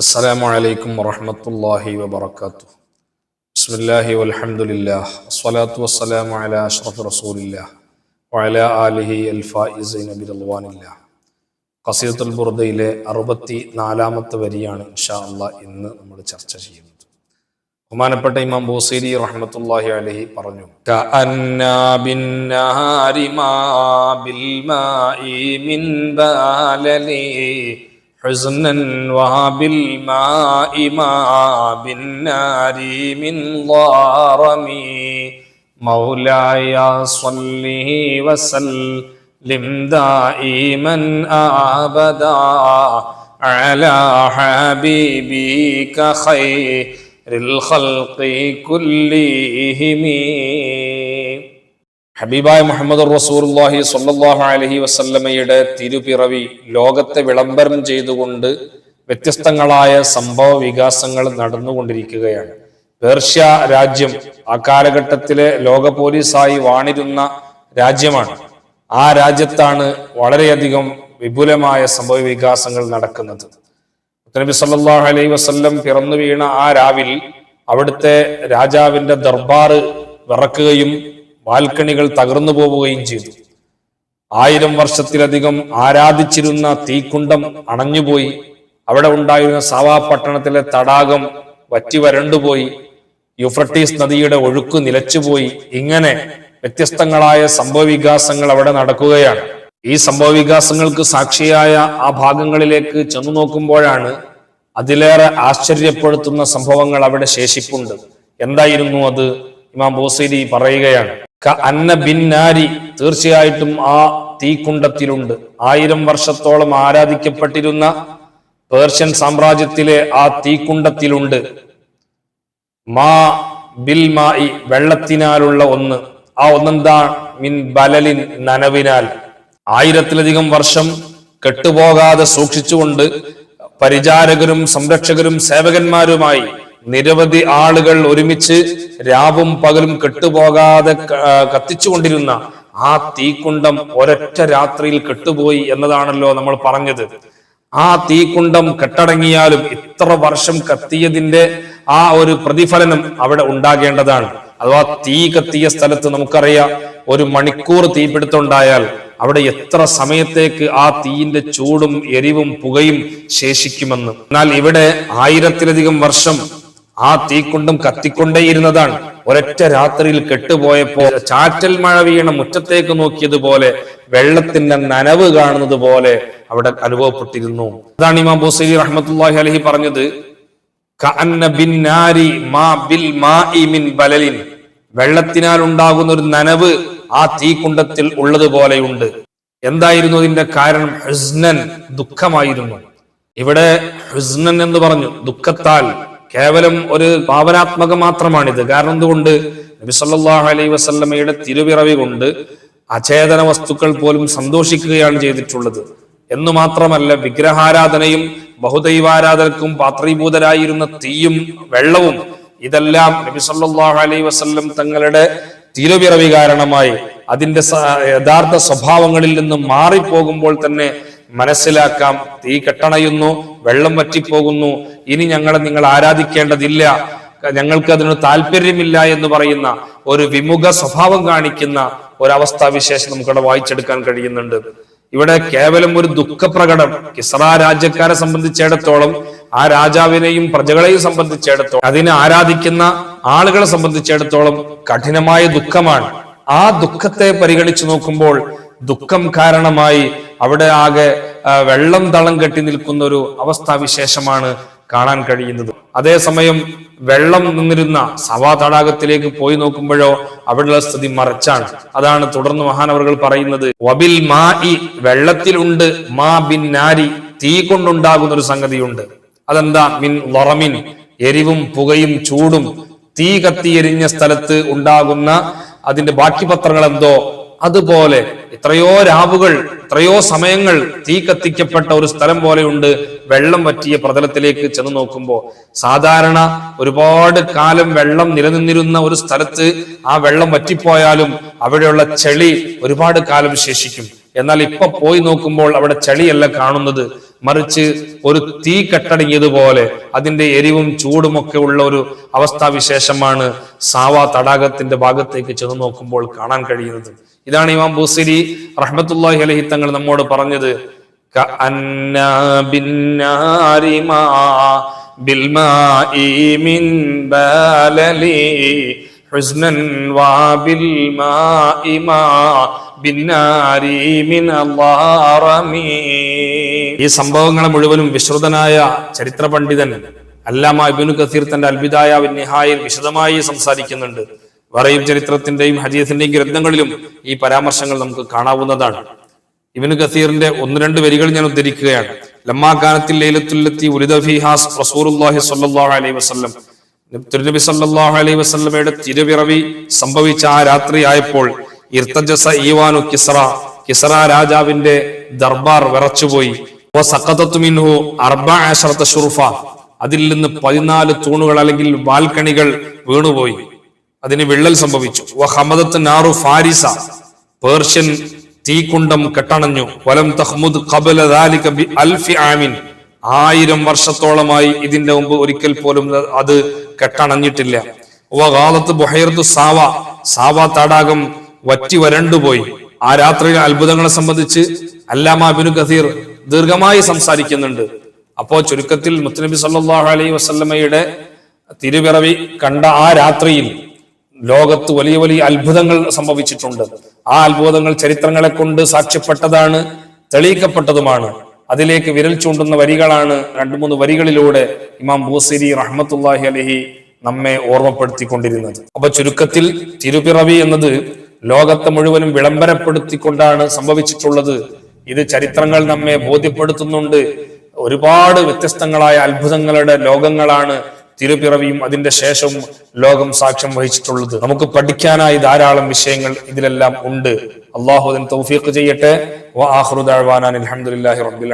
السلام عليكم ورحمة الله وبركاته بسم الله والحمد لله والصلاة والسلام على أشرف رسول الله وعلى آله الفائزين برضوان الله ഖസീദത്തുൽ ബുർദയിലെ അറുപത്തി നാലാമത്തെ വരിയാണ് ഇൻഷാ അള്ളാഹ് ഇന്ന് നമ്മൾ ചർച്ച ചെയ്യുന്നത് ബഹുമാനപ്പെട്ട ഇമാം ബോസീരി റഹ്മത്തുള്ളാഹി അലൈഹി പറഞ്ഞു കഅന്നാ ബിന്നാരി മാ ബിൽ മാഇ മിൻ ബാലലി حزنا وبالماء ما بالنار من ضارم. مولاي صل وسلم دائما ابدا على حبيبك خير الخلق كلهم. ഹബീബായ മുഹമ്മദ് റസൂർല്ലാഹി സ്വല്ലല്ലാഹു അലഹി വസല്ലമയുടെ തിരുപിറവി ലോകത്തെ വിളംബരം ചെയ്തുകൊണ്ട് വ്യത്യസ്തങ്ങളായ സംഭവ വികാസങ്ങൾ നടന്നുകൊണ്ടിരിക്കുകയാണ്. പേർഷ്യ രാജ്യം ആ കാലഘട്ടത്തിലെ ലോക പോലീസായി വാണിരുന്ന രാജ്യമാണ്. ആ രാജ്യത്താണ് വളരെയധികം വിപുലമായ സംഭവ വികാസങ്ങൾ നടക്കുന്നത്. നബി സല്ലാഹു അലൈഹി വസ്ല്ലം പിറന്നു വീണ ആ രാവിൽ അവിടുത്തെ രാജാവിന്റെ ദർബാർ വിറക്കുകയും ബാൽക്കണികൾ തകർന്നു പോവുകയും ചെയ്തു. ആയിരം വർഷത്തിലധികം ആരാധിച്ചിരുന്ന തീക്കുണ്ടം അണഞ്ഞുപോയി. അവിടെ ഉണ്ടായിരുന്ന സാവാ പട്ടണത്തിലെ തടാകം വറ്റി വരണ്ടുപോയി. യുഫ്രട്ടീസ് നദിയുടെ ഒഴുക്ക് നിലച്ചുപോയി. ഇങ്ങനെ വ്യത്യസ്തങ്ങളായ സംഭവവികാസങ്ങൾ അവിടെ നടക്കുകയാണ്. ഈ സംഭവവികാസങ്ങൾക്ക് സാക്ഷിയായ ആ ഭാഗങ്ങളിലേക്ക് ചെന്നു നോക്കുമ്പോഴാണ് അതിലേറെ ആശ്ചര്യപ്പെടുത്തുന്ന സംഭവങ്ങൾ അവിടെ ശേഷിപ്പുണ്ട്. എന്തായിരുന്നു അത്? ഇമാം ബോസേരി പറയുകയാണ്. ക അന്ന ബിന്നാരി തീർച്ചയായിട്ടും ആ തീക്കുണ്ടത്തിലുണ്ട്. ആയിരം വർഷത്തോളം ആരാധിക്കപ്പെട്ടിരുന്ന പേർഷ്യൻ സാമ്രാജ്യത്തിലെ ആ തീക്കുണ്ടത്തിലുണ്ട്. മാ ബിൽ മായി വെള്ളത്തിനാലുള്ള ഒന്ന്. ആ ഒന്നെന്താ? മിൻ ബലലിൻ നനവിനാൽ. ആയിരത്തിലധികം വർഷം കെട്ടുപോകാതെ സൂക്ഷിച്ചുകൊണ്ട് പരിചാരകരും സംരക്ഷകരും സേവകന്മാരുമായി നിരവധി ആളുകൾ ഒരുമിച്ച് രാവും പകലും കെട്ടുപോകാതെ കത്തിച്ചുകൊണ്ടിരുന്ന ആ തീക്കുണ്ടം ഒരൊറ്റ രാത്രിയിൽ കെട്ടുപോയി എന്നതാണല്ലോ നമ്മൾ പറഞ്ഞത്. ആ തീക്കുണ്ടം കെട്ടടങ്ങിയാലും ഇത്ര വർഷം കത്തിയതിന്റെ ആ ഒരു പ്രതിഫലനം അവിടെ ഉണ്ടാകേണ്ടതാണ്. അഥവാ തീ കത്തിയ സ്ഥലത്ത് നമുക്കറിയാം ഒരു മണിക്കൂർ തീപിടുത്തമുണ്ടായാൽ അവിടെ എത്ര സമയത്തേക്ക് ആ തീയിന്റെ ചൂടും എരിവും പുകയും ശേഷിക്കുമെന്ന്. എന്നാൽ ഇവിടെ ആയിരത്തിലധികം വർഷം ആ തീക്കൊണ്ടും കത്തിക്കൊണ്ടേയിരുന്നതാണ് ഒരൊറ്റ രാത്രിയിൽ കെട്ടുപോയപ്പോ ചാറ്റൽ മഴ വീണ മുറ്റത്തേക്ക് നോക്കിയതുപോലെ വെള്ളത്തിന്റെ നനവ് കാണുന്നത് പോലെ അവിടെ അനുഭവപ്പെട്ടിരുന്നു. അതാണ് ഇമാം ബുസൈരി റഹ്മത്തുല്ലാഹി അലഹി പറഞ്ഞത് വെള്ളത്തിനാൽ ഉണ്ടാകുന്ന ഒരു നനവ് ആ തീക്കുണ്ടത്തിൽ ഉള്ളതുപോലെയുണ്ട്. എന്തായിരുന്നു അതിന്റെ കാരണം? ഹുസ്നൻ ദുഃഖമായിരുന്നു. ഇവിടെ ഹുസ്നൻ എന്ന് പറഞ്ഞു ദുഃഖത്താൽ കേവലം ഒരു ഭാവനാത്മകം മാത്രമാണിത്. കാരണം എന്തുകൊണ്ട്? നബി സല്ലല്ലാഹു അലൈഹി വസല്ലമയുടെ തിരുവിറവി കൊണ്ട് അചേതന വസ്തുക്കൾ പോലും സന്തോഷിക്കുകയാണ് ചെയ്തിട്ടുള്ളത്. എന്ന് മാത്രമല്ല വിഗ്രഹാരാധനയും ബഹുദൈവാരാധനക്കും പാത്രീഭൂതരായിരുന്ന തീയും വെള്ളവും ഇതെല്ലാം നബി സല്ലല്ലാഹു അലൈഹി വസല്ലം തങ്ങളുടെ തിരുവിറവി കാരണമായി അതിന്റെ യഥാർത്ഥ സ്വഭാവങ്ങളിൽ നിന്നും മാറിപ്പോകുമ്പോൾ തന്നെ മനസ്സിലാക്കാം. തീ കെട്ടണയുന്നു വെള്ളം വറ്റിപ്പോകുന്നു. ഇനി ഞങ്ങളെ നിങ്ങൾ ആരാധിക്കേണ്ടതില്ല. ഞങ്ങൾക്ക് അതിന് താല്പര്യമില്ല എന്ന് പറയുന്ന ഒരു വിമുഖ സ്വഭാവം കാണിക്കുന്ന ഒരവസ്ഥാ വിശേഷം നമുക്കവിടെ വായിച്ചെടുക്കാൻ കഴിയുന്നുണ്ട്. ഇവിടെ കേവലം ഒരു ദുഃഖപ്രകടം കിസറ രാജ്യക്കാരെ സംബന്ധിച്ചിടത്തോളം ആ രാജാവിനെയും പ്രജകളെയും സംബന്ധിച്ചിടത്തോളം അതിനെ ആരാധിക്കുന്ന ആളുകളെ സംബന്ധിച്ചിടത്തോളം കഠിനമായ ദുഃഖമാണ്. ആ ദുഃഖത്തെ പരിഗണിച്ചു നോക്കുമ്പോൾ ദുഃഖം കാരണമായി അവിടെ ആകെ വെള്ളം തളം കെട്ടി നിൽക്കുന്ന ഒരു അവസ്ഥാവിശേഷമാണ് കാണാൻ കഴിയുന്നത്. അതേസമയം വെള്ളം നിന്നിരുന്ന സവാ തടാകത്തിലേക്ക് പോയി നോക്കുമ്പോഴോ അവിടെയുള്ള സ്ഥിതി മറച്ചാണ്. അതാണ് തുടർന്ന് മഹാനവറുകൾ പറയുന്നത് വബിൽ മാ ഇ വെള്ളത്തിലുണ്ട് മാ ബിൻ നാരി തീ കൊണ്ടുണ്ടാകുന്ന ഒരു സംഗതിയുണ്ട്. അതെന്താ? മിൻ ലൊറമിൻ എരിവും പുകയും ചൂടും തീ കത്തി എരിഞ്ഞ സ്ഥലത്ത് ഉണ്ടാകുന്ന അതിന്റെ ബാക്കി പത്രങ്ങൾ എന്തോ അതുപോലെ എത്രയോ രാവുകൾ എത്രയോ സമയങ്ങൾ തീ കത്തിക്കപ്പെട്ട ഒരു സ്ഥലം പോലെയുണ്ട്. വെള്ളം പറ്റിയ പ്രതലത്തിലേക്ക് ചെന്ന് നോക്കുമ്പോൾ സാധാരണ ഒരുപാട് കാലം വെള്ളം നിലനിന്നിരുന്ന ഒരു സ്ഥലത്ത് ആ വെള്ളം വറ്റിപ്പോയാലും അവിടെയുള്ള ചെളി ഒരുപാട് കാലം ശേഷിക്കും. എന്നാൽ ഇപ്പൊ പോയി നോക്കുമ്പോൾ അവിടെ ചെളിയല്ല കാണുന്നത്. മറിച്ച് ഒരു തീ കെട്ടടങ്ങിയതുപോലെ അതിന്റെ എരിവും ചൂടുമൊക്കെ ഉള്ള ഒരു അവസ്ഥാവിശേഷമാണ് സാവ തടാകത്തിന്റെ ഭാഗത്തേക്ക് ചെന്ന് നോക്കുമ്പോൾ കാണാൻ കഴിയുന്നത് ഇതാണ് ഇമാം ബുസിരി റഹ്മത്തുല്ലാഹി അലഹി തങ്ങൾ നമ്മോട് പറഞ്ഞത് كأنا بالنار ما بالماء من باللي حزنا وبالماء ما بالنار من الضارمي ഈ സംഭവങ്ങളെ മുഴുവനും വിശ്രുതനായ ചരിത്ര പണ്ഡിതൻ അല്ലാമ ഇബ്നു കസീർ തന്റെ അൽബിദായ നിഹായിൽ വിശദമായി സംസാരിക്കുന്നുണ്ട്. വേറെയും ചരിത്രത്തിന്റെയും ഹജീസിന്റെയും ഗ്രന്ഥങ്ങളിലും ഈ പരാമർശങ്ങൾ നമുക്ക് കാണാവുന്നതാണ്. ഇബിനു കസീറിന്റെ ഒന്ന് രണ്ട് വരികൾ ഞാൻ ഉദ്ധരിക്കുകയാണ്. ലമ്മാകാനത്തിൽ ലൈലത്തുല്ലത്തി ഉരിദഫിഹാസ് റസൂലുള്ളാഹി സ്വല്ലല്ലാഹു അലൈഹി വസല്ലം. തിരുനബി സല്ലാഹു അലൈഹി വസല്ലമയുടെ തിരുവിറവി സംഭവിച്ച ആ രാത്രി ആയപ്പോൾ ഇർത്തജസ ഈവാനു കിസറ കിസറ രാജാവിന്റെ ദർബാർ വിറച്ചുപോയി. അതിൽ നിന്ന് പതിനാല് തൂണുകൾ അല്ലെങ്കിൽ ബാൽക്കണികൾ വീണുപോയി. അതിന് വിള്ളൽ സംഭവിച്ചു. വ ഹമദത്ത് നാറു ഫാരിസ. പേർഷ്യൻ തീക്കുണ്ടം കെട്ടണഞ്ഞു. വലം തഹ്മുദ് ബി ആമിൻ. ആയിരം വർഷത്തോളമായി ഇതിന്റെ മുമ്പ് ഒരിക്കൽ പോലും അത് കെട്ടണഞ്ഞിട്ടില്ല. വഗാലത്ത് ബുഹൈറത്തു സാവ. സാവ തടാകം വറ്റി വരണ്ടുപോയി. ആ രാത്രിയിലെ അത്ഭുതങ്ങളെ സംബന്ധിച്ച് അല്ലാമ ബിനു കസീർ ദീർഘമായി സംസാരിക്കുന്നുണ്ട്. അപ്പോ ചുരുക്കത്തിൽ മുത്തനബി സല്ലാഹു അലൈഹി വസല്ലമയുടെ തിരുപിറവി കണ്ട ആ രാത്രിയിൽ ലോകത്ത് വലിയ വലിയ അത്ഭുതങ്ങൾ സംഭവിച്ചിട്ടുണ്ട്. ആ അത്ഭുതങ്ങൾ ചരിത്രങ്ങളെ കൊണ്ട് സാക്ഷ്യപ്പെട്ടതാണ് തെളിയിക്കപ്പെട്ടതുമാണ്. അതിലേക്ക് വിരൽ ചൂണ്ടുന്ന വരികളാണ് രണ്ടു മൂന്ന് വരികളിലൂടെ ഇമാം ബൂസിരി റഹ്മത്തുല്ലാഹി അലഹി നമ്മെ ഓർമ്മപ്പെടുത്തിക്കൊണ്ടിരുന്നത്. അപ്പൊ ചുരുക്കത്തിൽ തിരുപിറവി എന്നത് ലോകത്തെ മുഴുവനും വിളംബരപ്പെടുത്തിക്കൊണ്ടാണ് സംഭവിച്ചിട്ടുള്ളത് ഇത് ചരിത്രങ്ങൾ നമ്മെ ബോധ്യപ്പെടുത്തുന്നുണ്ട്. ഒരുപാട് വ്യത്യസ്തങ്ങളായ അത്ഭുതങ്ങളുടെ ലോകങ്ങളാണ് തിരുപ്പിറവിയും അതിന്റെ ശേഷവും ലോകം സാക്ഷ്യം വഹിച്ചിട്ടുള്ളത്. നമുക്ക് പഠിക്കാനായി ധാരാളം വിഷയങ്ങൾ ഇതിലെല്ലാം ഉണ്ട്. അള്ളാഹുദിൻ തൗഫീഖ് ചെയ്യട്ടെ. വ ആഖിറു അസ്സലാമലൈക്കും അൽഹംദുലില്ലാഹി റബ്ബിൽ